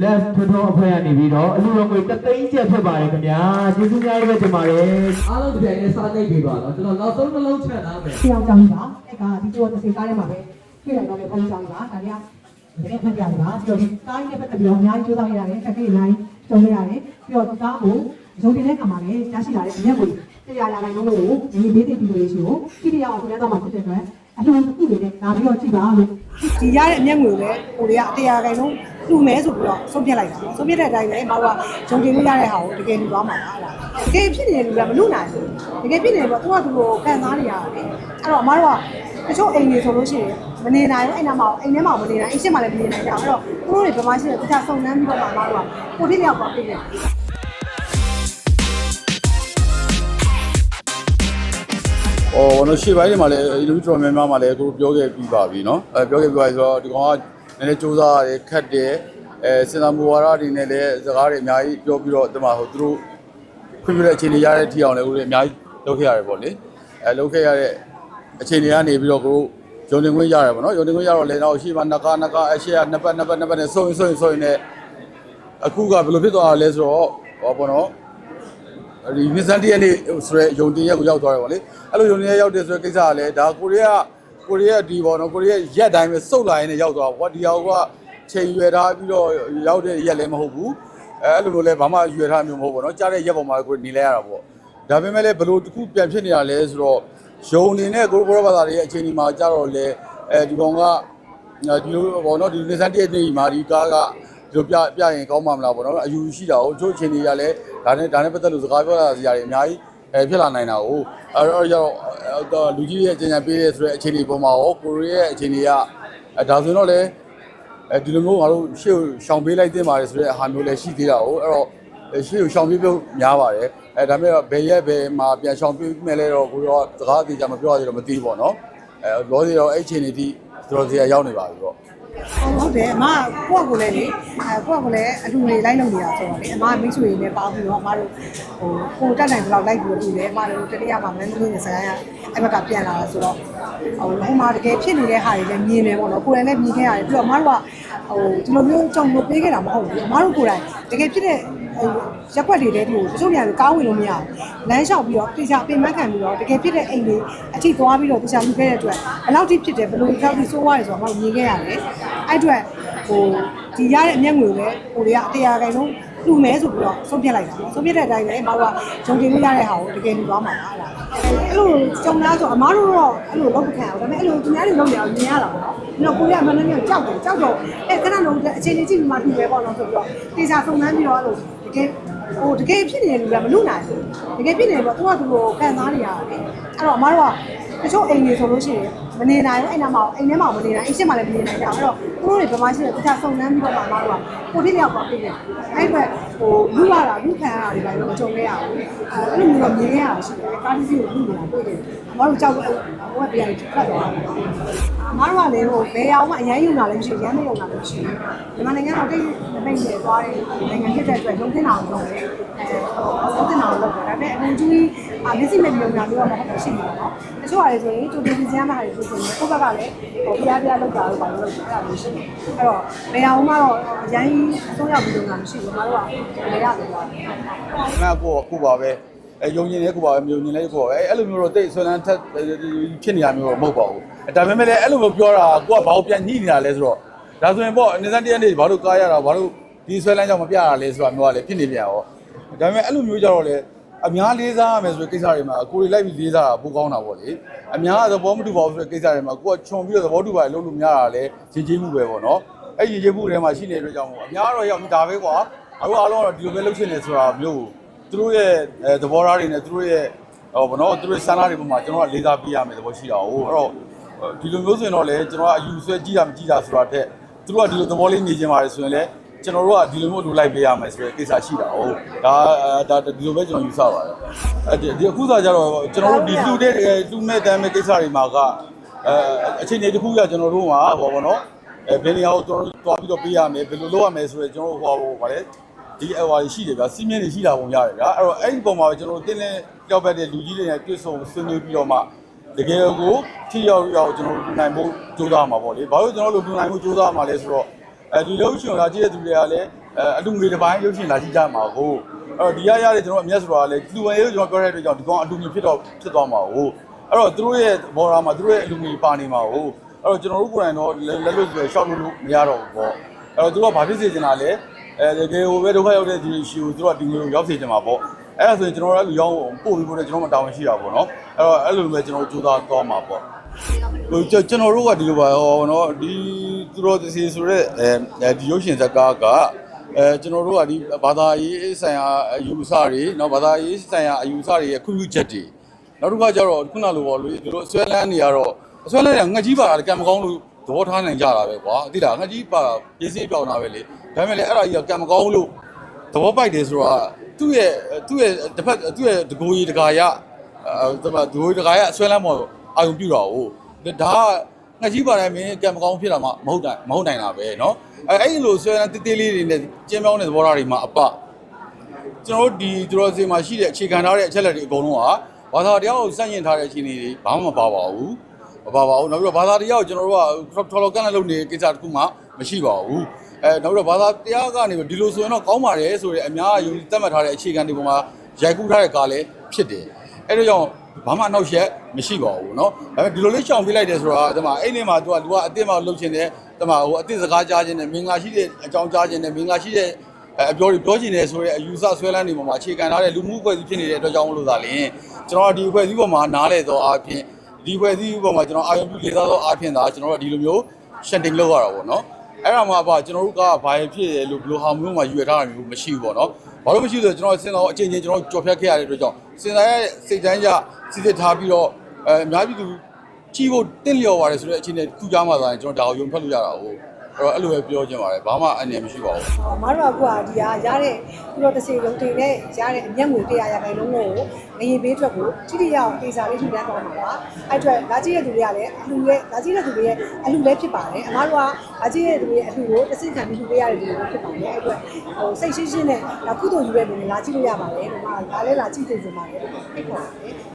လက်ထထောအဖွဲ့ကနေပြီးတော့အလူတော်ငွေတသိန်းကျပ်ဖြစ်ပါတယ်ခင်ဗျာကျေးဇူးများကြီးပဲတင်ပါတယ်အားလုံးတစ်ပြိုင်တည်းစားနေပြီပါတော့ကျွန်တော်နောက်ဆုံးနှလုံးချန်ထားမယ်ဆရာကြောင့်ပါအဲ့ကဒီတော့တစ်စီကားထဲမှာပဲတွေ့လိုက်တော့လေဘုန်းကြီးကြောင့်ပါဒါတွေကတကယ်ဖတ်ပြတာပြီးတော့ဒီကားကြီးနဲ့ပတ်သက်ပြီးတော့အများကြီးကြိုးစားရတယ်တစ်ခေတ်အများကြီးကြုံရရတယ်ပြီးတော့ဒီကားကိုဇုံတင်တဲ့ခါမှာလည်းရရှိလာတဲ့အရက်ကိုတရားရတိုင်းလုံးလို့ဒီဘေးသိပ်ပြီးလို့ရှိကိုကြည့်ရအောင်ပြန်တော့မှဖြစ်တဲ့အတွက်အလှမ်းတစ်ခုနေနဲ့ဒါပြီးတော့ကြည့်ပါလို့ဒီရတဲ့အမျက်ငွေကိုလည်းဟိုတွေကအတရားခိုင်လုံး လှူမဲဆိုပြီးတော့ဆုံးဖြတ်လိုက်တာဆုံးဖြတ်တဲ့အတိုင်းပဲမတော်ကဂျုံတင်လို့ရတဲ့ဟာကိုတကယ်လူသွားမှာလားအဲ့ဒါတကယ်ဖြစ်နေတဲ့လူကမလူနိုင်ဘူးတကယ်ဖြစ်နေတော့သူကသူ့ကိုခံစားနေရတယ်အဲ့တော့အမားတို့ကတချို့အိမ်တွေဆိုလို့ရှိရင်မနေနိုင်ဘူးအဲ့နာမှာအိမ်ထဲမှာမနေနိုင်အိမ်ရှင်းမှာလည်းမနေနိုင်ကြဘူးအဲ့တော့သူတို့တွေဗမာရှိတဲ့တခြားစုံနှမ်းပြီးတော့မှအမားတို့ကကိုတိလျောက်ပါပြည့်တယ် ။အော်ကျွန်တော်ရှေ့ပိုင်းတွေမှာလည်းအင်တာဗျူးတော်များများမှာလည်းကိုပြောခဲ့ပြီးပါပြီเนาะ။အဲပြောခဲ့ပြီးပါပြီဆိုတော့ဒီကောင်က နည်းနည်းစူးစမ်းရတယ်ခက်တယ်။အဲစင်တာမူဝါဒတွေနဲ့လည်းစကားတွေအများကြီးပြောပြီးတော့ဒီမှာဟိုသူတို့ခွင့်ပြုတဲ့အခြေအနေရတဲ့ထီအောင်လည်းကိုလည်းအများကြီးလုပ်ခဲ့ရတယ်ပေါ့လေ။အဲလုပ်ခဲ့ရတဲ့အခြေအနေကနေပြီးတော့ကိုရုံတင်ခွင့်ရတယ်ပေါ့နော်။ရုံတင်ခွင့်ရတော့လည်းတော့ရှေ့မှာနကာနကာအရှေ့ကနှစ်ပတ်နှစ်ပတ်နှစ်ပတ်နဲ့စုံစုံစုံနဲ့အခုကဘယ်လိုဖြစ်သွားတာလဲဆိုတော့ဟောပေါ့နော်။ဒီနှစ်စန်းတရက်နေ့ဆိုရဲယုံတင်ရက်ကိုရောက်သွားတယ်ဗောလေအဲ့လိုယုံတင်ရက်ရောက်တယ်ဆိုတဲ့ကိစ္စကလည်းဒါကိုရီးယား ကိုရီးယားဒီဗောနော်ကိုရီးယားရက်တိုင်းပဲစုတ်လာရင်လည်းရောက်သွားဗောဒီဟာကချိန်ရွယ်ထားပြီးတော့ရောက်တဲ့ရက်လည်းမဟုတ်ဘူးအဲအဲ့လိုလိုလည်းဘာမှရွယ်ထားမျိုးမဟုတ်ဘောနော်ကြားတဲ့ရက်ပေါ်မှာကိုနေလဲရတာဗောဒါပေမဲ့လည်းဘယ်လိုတစ်ခုပြန်ဖြစ်နေတာလဲဆိုတော့ယုံနေနဲ့ကိုရိုဘောဘာသာတွေရဲ့အချိန်ဒီမှာကြတော့လေအဲဒီကောင်ကဒီလိုဗောနော်ဒီနှစ်စန်းတရက်နေ့မှာဒီကားကဒီလိုပြပြရင်ကောင်းမှာမလားပေါ့နော်အယူရှိတာကိုချို့အချိန်တွေကလည်းဒါနဲ့ဒါနဲ့ပတ်သက်လို့စကားပြောတာစီရတယ်အများကြီး အဲဖြစ်လာနိုင်တာကိုအဲ့တော့ရောက်လူကြီးရဲ့အချိန်ညာပေးတဲ့ဆိုတဲ့အခြေအနေပေါ်မှာရောကိုရီးယားရဲ့အခြေအနေကအဲဒါဆိုတော့လေအဲဒီလိုမျိုးငါတို့ရှေ့ကိုရှောင်ပေးလိုက်တင်ပါတယ်ဆိုတဲ့အဟာမျိုးလည်းရှိသေးတာကိုအဲ့တော့ရှေ့ကိုရှောင်ပေးပြုတ်များပါတယ်အဲဒါပေမဲ့ဘယ်ရက်ဘယ်မှာပြန်ရှောင်ပေးမယ်လဲတော့ကိုရောစကားအသေးချာမပြောရသေးတော့မသိဘူးပေါ့နော်အဲလောသေးတော့အဲ့အခြေအနေထိတော်တော်စီရောက်နေပါပြီပေါ့ ဟုတ်တယ်အမကိုယ့်ကိုယ်လည်းလေအဲကိုယ့်ကိုယ်လည်းအလူတွေလိုက်လုပ်နေတာဆိုတော့လေအမမိတ်ဆွေတွေနဲ့ပေါင်းပြီးတော့အမတို့ဟိုကိုတက်နိုင်တော့လိုက်ပြီးတော့ပြီးတယ်အမတို့တတိယမှာမင်းသမီးနဲ့ဆိုင်ရအဲ့ဘက်ကပြန်လာတာဆိုတော့ဟိုဟိုမှာတကယ်ဖြစ်နေတဲ့ဟာတွေလည်းမြင်တယ်ပေါ့နော်ကိုယ်လည်းမြင်ခဲ့ရတယ်ပြီးတော့အမတို့ကဟိုဒီလိုမျိုးကြောင်လို့ပေးခဲ့တာမဟုတ်ဘူးအမတို့ကိုယ်တိုင်တကယ်ဖြစ်တဲ့ဟို ရက်ွက်တွေတဲတူတချို့နေရာတွေကားဝင်လို့မရဘူးလမ်းလျှောက်ပြီးတော့တေချာပြင်မခံပြီးတော့တကယ်ဖြစ်တဲ့အိမ်တွေအထိသွားပြီးတော့တေချာလူခဲ့တဲ့အတွက်ဘယ်လောက်ထိဖြစ်တယ်ဘယ်လိုကြောက်ပြီးစိုးသွားတယ်ဆိုတော့အမတို့မြင်ခဲ့ရတယ်အဲ့အတွက်ဟိုဒီရတဲ့အမျက်ငွေကိုလည်းဟိုတွေကအတရားခိုင်လုံး လူမဲဆိုပြီးတော့ဆုံးဖြတ်လိုက်တာဆုံးဖြတ်တဲ့အတိုင်းပဲအမတို့ကဂျုံတင်လို့ရတဲ့ဟာကိုတကယ်လူသွားမှာလားအဲ့လိုကြုံလားဆိုအမတို့တော့အဲ့လိုလုပ်မခံအောင်ဒါပေမဲ့အဲ့လိုသူများတွေလုပ်နေအောင်မြင်ရတာပေါ့နော်ပြီးတော့ကိုရမန်းနေကြောက်တယ်ကြောက်တော့အဲ့ခဏလုံးအချိန်ကြီးကြည့်ပြီးမှထူပဲပေါ့နော်ဆိုပြီးတော့တေချာစုံစမ်းပြီးတော့အဲ့လိုတကယ်ဟိုတကယ်ဖြစ်နေတဲ့လူကမလူနိုင်ဘူးတကယ်ဖြစ်နေတော့သူကသူကိုခံစားနေရတယ်အဲ့တော့အမတို့ကတချို့အိမ်တွေဆိုလို့ရှိရင်မနေနိုင်ဘူးအဲ့နာမှာအိမ်ထဲမှာမနေနိုင်အိမ်ရှင်းမှာလည်းမနေနိုင်ကြဘူးအဲ့တော့သူတို့တွေဗမာရှိတဲ့တခြားစုံစမ်းပြီးတော့မှအမတို့ကကိုတိလျောက်ပါပြည့်တယ်အဲ့အတွက်ဟိုလူရတာလူခံရတာတွေပါလို့မကြုံခဲ့ရဘူးအဲ့လိုမျိုးတော့မြင်ခဲ့ရတာရှိတယ်ကားတစ်စီးကိုလူနေတာတွေ့တယ်အမတို့ကြောက်ဟိုကပြန်ဖတ်သွားတယ်အမတို့ကလည်းဟိုဘယ်အောင်မှအရန်ယူတာလည်းမရှိရမ်းမယုံတာလည်းမရှိဘူးမြန်မာနိုင်ငံတော့တိတ်မပိတ်နေသွားတယ်နိုင်ငံဖြစ်တဲ့အတွက်လုံတင်အောင်လုပ်တယ်အဲလုံတင်အောင်လုပ်တယ်ဒါပေမဲ့အကုန်ကြီးအမစ္စည်းမဲ့ပြုံတာမျိုးတော့မဟုတ်ဘူးရှိနေတယ်နော်တချို့ဟာတွေဆိုရင်တူတူစီရမ်းမှာတွေဆိုရင်ကိုယ့်ဘက်ကလည်းဟိုဖျားဖျားလောက်တာလို့ပါလို့လုပ်တယ်အဲ့ဒါမျိုးရှိတယ်အဲ့တော့ဘယ်အောင်မှတော့အရန်အဆုံးရောက်ပြီးတော့မရှိဘူးကျွန်တော်တို့ကလည်းရတယ်သွားတယ်ငါကိုကိုပါပဲအဲယုံညင်လည်းကိုပါပဲမယုံညင်လည်းကိုပါပဲအဲ့လိုမျိုးတော့တိတ်ဆွမ်းလန်းထက်ဖြစ်နေတာမျိုးတော့မဟုတ်ပါဘူးဒါပေမဲ့လည်းအဲ့လိုမျိုးပြောတာကိုကဘာလို့ပြန်ညှိနေတာလဲဆိုတော့ဒါဆိုရင်ပေါ့အနေစမ်းတရက်နေ့ဘာလို့ကားရတာဘာလို့ဒီဆွဲလန်းကြောင့်မပြရတာလဲဆိုတာမျိုးကလည်းဖြစ်နေပြန်ရောဒါပေမဲ့အဲ့လိုမျိုးကြတော့လေ အများလေးစားရမယ်ဆိုတဲ့ကိစ္စတွေမှာကိုယ်တွေလိုက်ပြီးလေးစားတာပိုကောင်းတာပေါ့လေအများကသဘောမတူပါဘူးဆိုတဲ့ကိစ္စတွေမှာကိုကခြုံပြီးတော့သဘောတူပါလို့လို့မရတာလဲရည်ကြီးမှုပဲပေါ့နော်အဲ့ရည်ကြီးမှုတွေမှာရှိနေတဲ့အတွက်ကြောင့်မို့အများတော့ရောက်ဒါပဲကွာအခုအားလုံးကတော့ဒီလိုပဲလုပ်ချင်တယ်ဆိုတာမျိုးကိုသူတို့ရဲ့အဲသဘောထားတွေနဲ့သူတို့ရဲ့ဟောဗောနော်သူတို့ရဲ့စံနာတွေပေါ်မှာကျွန်တော်ကလေးစားပြရမယ်သဘောရှိတာ哦အဲ့တော့ဒီလိုမျိုးဆိုရင်တော့လေကျွန်တော်ကအယူဆွဲကြည့်တာမကြည့်တာဆိုတာတဲ့သူတို့ကဒီလိုသဘောလေးနေကြပါလေဆိုရင်လေ ကျွန်တော်တို့ကဒီလိုမျိုးလိုလိုက်ပေးရမယ်ဆိုတဲ့ကိစ္စရှိတာ哦ဒါဒါဒီလိုပဲကျွန်တော်ယူဆပါတယ်အဲဒီအခုစားကြတော့ကျွန်တော်တို့ဒီလူတဲ့လူမဲ့တမ်းမဲ့ကိစ္စတွေမှာကအဲအချိန်တွေတစ်ခုကကျွန်တော်တို့မှာဟောဗောနော်အဲဘယ်နေရာကိုကျွန်တော်တို့တွားပြီးတော့ပေးရမယ်ဘယ်လိုလုပ်ရမယ်ဆိုတော့ကျွန်တော်တို့ဟောဗောဗာလေဒီအဝါရှိတယ်ဗျာစီးမြင့်တွေရှိတာပုံရတယ်ဗျာအဲ့တော့အဲ့ဒီပုံမှာပဲကျွန်တော်တင်းတင်းကြောက်ပတ်တဲ့လူကြီးတွေနဲ့တွေ့ဆုံဆွေးနွေးပြီးတော့မှတကယ်ကိုထိရောက်ရောက်ကျွန်တော်နိုင်ဖို့ကြိုးစားမှာပေါ့လေဘာလို့ကျွန်တော်တို့လူနိုင်ဖို့ကြိုးစားမှာလဲဆိုတော့ အဲဒီရုပ်ရှင်လာကြည့်တဲ့သူတွေကလည်းအဲအလူငွေတစ်ပိုင်းရုပ်ရှင်လာကြည့်ကြမှာကိုအဲ့တော့ဒီရရတဲ့ကျွန်တော်အမျက်ဆိုတာလည်းလူဝင်ရေးကျွန်တော်ပြောတဲ့အတွက်ကြောင့်ဒီကောင်အလူငွေဖြစ်တော့ဖြစ်သွားမှာကိုအဲ့တော့သူတို့ရဲ့ဘော်ရာမှာသူတို့ရဲ့အလူငွေပါနေမှာကိုအဲ့တော့ကျွန်တော်တို့ကိုယ်တိုင်တော့လက်လွတ်ဆိုရှောက်လို့မရတော့ဘူးပေါ့အဲ့တော့သူကဘာဖြစ်စေချင်တာလဲအဲတကယ်ဟိုပဲဒုက္ခရောက်တဲ့ဒီရှိကိုသူကဒီငွေကိုရောက်စေချင်မှာပေါ့အဲ့ဒါဆိုရင်ကျွန်တော်တို့လည်းလူရောက်ပို့ပြီးပို့တယ်ကျွန်တော်မတာဝန်ရှိတာပေါ့နော်အဲ့တော့အဲ့လိုပဲကျွန်တော်တို့ကြိုးစားသွားမှာပေါ့ ဟိုကျွန်တော်တို့ကဒီလိုပါဟောနော်ဒီသူတော်တစီဆိုတဲ့အဲဒီရုပ်ရှင်ဇာတ်ကားကအဲကျွန်တော်တို့ကဒီဘာသာရေးဆိုင်ရာအယူဆတွေနော်ဘာသာရေးဆိုင်ရာအယူဆတွေရဲ့ခွင့်ပြုချက်တွေနောက်တစ်ခါကျတော့ခုနလိုပေါ့လို့ဒီလိုအစွဲလန်းနေရတော့အစွဲလန်းနေငှက်ကြီးပါတာကံမကောင်းလို့သဘောထားနိုင်ကြတာပဲကွာသိလားငှက်ကြီးပါရေးစည်းပြောင်းတာပဲလေဒါပေမဲ့လည်းအဲ့ဒါကြီးကကံမကောင်းလို့သဘောပိုက်တယ်ဆိုတာသူ့ရဲ့သူ့ရဲ့တစ်ဖက်သူ့ရဲ့တကူကြီးတကာရအဲဒါဒူကြီးတကာရအစွဲလန်းပေါ်အာယုံပြတာ哦 ဒါကငှက်ကြီးပါတယ်မင်းကံမကောင်းဖြစ်တာမှမဟုတ်တာမဟုတ်နိုင်တာပဲเนาะအဲအဲ့ဒီလိုဆွဲလန်းတေးသေးလေးတွေနဲ့ကျင်းပြောင်းတဲ့သဘောထားတွေမှာအပကျွန်တော်တို့ဒီသူတော်စင်မှာရှိတဲ့အခြေခံထားတဲ့အချက်လက်တွေအကုန်လုံးကဘာသာတရားကိုစန့်ကျင်ထားတဲ့အခြေအနေတွေဘာမှမပါပါဘူးမပါပါဘူးနောက်ပြီးတော့ဘာသာတရားကိုကျွန်တော်တို့ကထော်လော်ကန်နဲ့လုပ်နေတဲ့ကိစ္စတစ်ခုမှမရှိပါဘူးအဲနောက်ပြီးတော့ဘာသာတရားကနေဒီလိုဆိုရင်တော့ကောင်းပါတယ်ဆိုတဲ့အများအယုံသတ်မှတ်ထားတဲ့အခြေခံတွေပေါ်မှာရိုက်ကူးထားတဲ့ကားလည်းဖြစ်တယ်အဲ့ဒါကြောင့် ဘာမှနောက်ရက်မရှိပါဘူးเนาะဒါပေမဲ့ဒီလိုလေးရှောင်ပေးလိုက်တယ်ဆိုတာဒီမှာအဲ့ဒီမှာ तू က तू ကအစ်စ်မှလှုပ်ချင်တယ်ဒီမှာဟိုအစ်စ်စကားကြားခြင်းနဲ့မင်္ဂလာရှိတဲ့အကြောင်းကြားခြင်းနဲ့မင်္ဂလာရှိတဲ့အပြောတွေပြောချင်တယ်ဆိုတဲ့အယူဆဆွဲလန်းနေပေါ်မှာအခြေခံထားတဲ့လူမှုအဖွဲ့အစည်းဖြစ်နေတဲ့အတွက်ကြောင့်မလို့သာလင်ကျွန်တော်ဒီအဖွဲ့အစည်းပေါ်မှာနားလဲသောအားဖြင့်ဒီအဖွဲ့အစည်းပေါ်မှာကျွန်တော်အာရုံပြုလေသားသောအားဖြင့်သာကျွန်တော်တို့ဒီလိုမျိုးရှန်တင်လုပ်ရတာပေါ့နော်အဲ့ဒါမှပါကျွန်တော်တို့ကဘာဖြစ်ရလို့ဘယ်လိုဟာမျိုးမှယူရထားတာမျိုးမရှိဘူးပေါ့နော်ဘာလို့မရှိဆိုတော့ကျွန်တော်စဉ်းစားအချင်းချင်းကျွန်တော်ကြော်ဖြတ်ခဲ့ရတဲ့အတွက်ကြောင့်စဉ်းစားရဲ့စိတ်တန်းကြ စစ်စစ်ထားပြီးတော့အဲအများပြည်သူကြီးဖို့တင့်လျော်ပါတယ်ဆိုတဲ့အခြေအနေတစ်ခုကြားမှာသာရင်ကျွန်တော်ဒါကိုယုံထွက်လို့ရတာဟုတ်အဲ့တော့အဲ့လိုပဲပြောချင်ပါတယ်ဘာမှအနေမရှိပါဘူးမတို့ကအခုကဒီကရတဲ့သူတို့တစ်စီလုံးတင်နဲ့ရတဲ့အမျက်ငွေ100ရာခိုင်နှုန်းကိုငရေပေးအတွက်ကိုတိတိယအောင်တေစာလေးထူတန်းသွားမှာပါအဲ့အတွက်လာကြည့်တဲ့သူတွေကလည်းအလူရဲ့လာကြည့်တဲ့သူတွေရဲ့အလူလည်းဖြစ်ပါတယ်အမတို့ကလာကြည့်တဲ့သူတွေရဲ့အလူကိုတစ်စိခံပြီးထူပေးရတဲ့သူတွေဖြစ်ပါတယ်အဲ့အတွက်ဟိုစိတ်ရှင်းရှင်းနဲ့ဒါကုသိုလ်ယူတဲ့လူတွေလာကြည့်လို့ရပါတယ်ဒီမှာဒါလည်းလာကြည့်သိစင်ပါတယ်ဖိတ်ခေါ်ပါတယ်